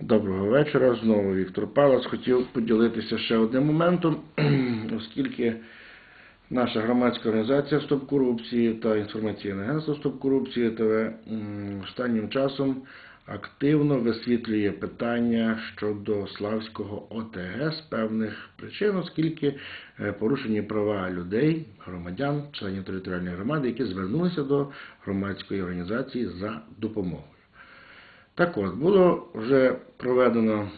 Доброго вечора. Знову Віктор Палац. Хотів поділитися ще одним моментом, оскільки наша громадська організація Стоп корупції та інформаційне агентство Стоп корупції ТВ останнім часом активно висвітлює питання щодо Славського ОТГ з певних причин, оскільки е, порушені права людей, громадян, членів територіальної громади, які звернулися до громадської організації за допомогою. Так от, було вже проведено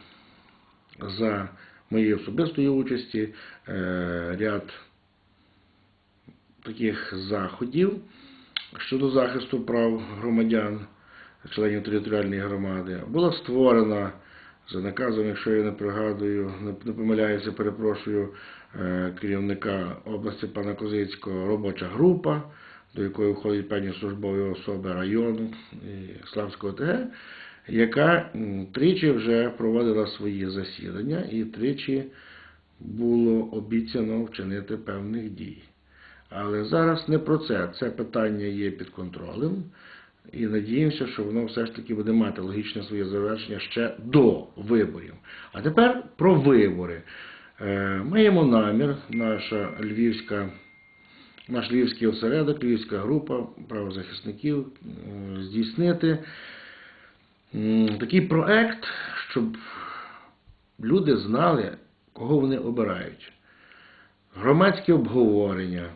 за моєї особистої участі е, ряд таких заходів щодо захисту прав громадян, членів територіальної громади. Була створена за наказом, якщо я не пригадую, не, помиляюся, перепрошую, е, керівника області пана Козицького робоча група, до якої входять певні службові особи району Славського ТГ, яка тричі вже проводила свої засідання і тричі було обіцяно вчинити певних дій. Але зараз не про це. Це питання є під контролем. І надіємося, що воно все ж таки буде мати логічне своє завершення ще до виборів. А тепер про вибори. Е, Маємо намір, наша львівська, наш львівський осередок, львівська група правозахисників здійснити такий проект, щоб люди знали, кого вони обирають. Громадське обговорення,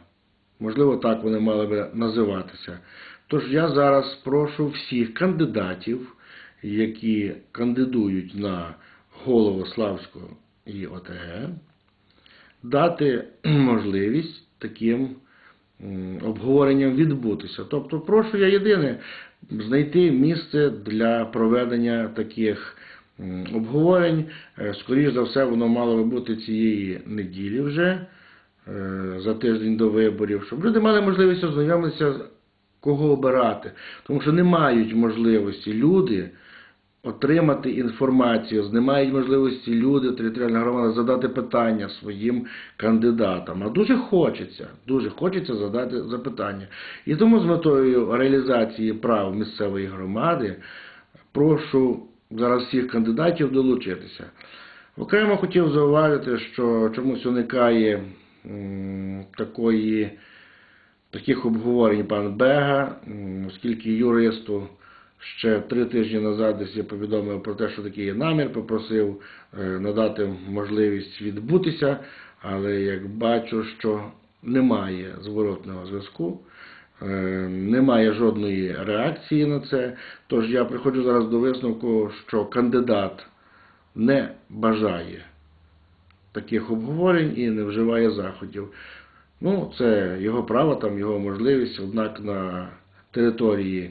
можливо, так вони мали би називатися. Тож я зараз прошу всіх кандидатів, які кандидують на голову Славського і ОТГ, дати можливість таким обговоренням відбутися. Тобто, прошу я єдине знайти місце для проведення таких обговорень. Е, Скоріш за все, воно мало би бути цієї неділі вже, е, за тиждень до виборів, щоб люди мали можливість ознайомитися, кого обирати. Тому що не мають можливості люди отримати інформацію, не мають можливості люди, територіальна громада, задати питання своїм кандидатам. А дуже хочеться, дуже хочеться задати запитання. І тому з метою реалізації прав місцевої громади прошу зараз всіх кандидатів долучитися. Окремо хотів зауважити, що чомусь уникає такої, таких обговорень пан Бега, оскільки юристу ще три тижні назад десь я повідомив про те, що такий є намір, попросив е, надати можливість відбутися, але як бачу, що немає зворотного зв'язку. Е, Немає жодної реакції на це. Тож я приходжу зараз до висновку, що кандидат не бажає таких обговорень і не вживає заходів. Ну, це його право, там його можливість, однак на території,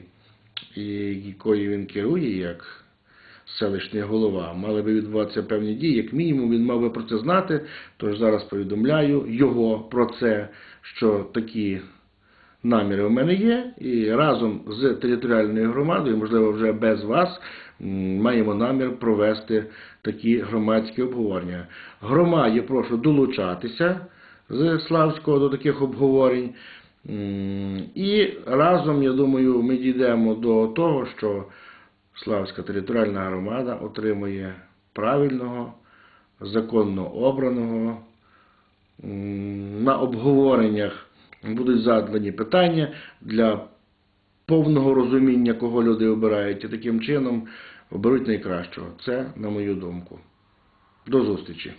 якою він керує, як селищний голова, мали би відбуватися певні дії. Як мінімум, він мав би про це знати. Тож зараз повідомляю його про це, що такі наміри у мене є, і разом з територіальною громадою, можливо, вже без вас, маємо намір провести такі громадські обговорення. Громаді прошу долучатися з Славського до таких обговорень. І разом, я думаю, ми дійдемо до того, що Славська територіальна громада отримує правильного, законно обраного на обговореннях будуть задані питання для повного розуміння, кого люди обирають, і таким чином оберуть найкращого. Це на мою думку. До зустрічі.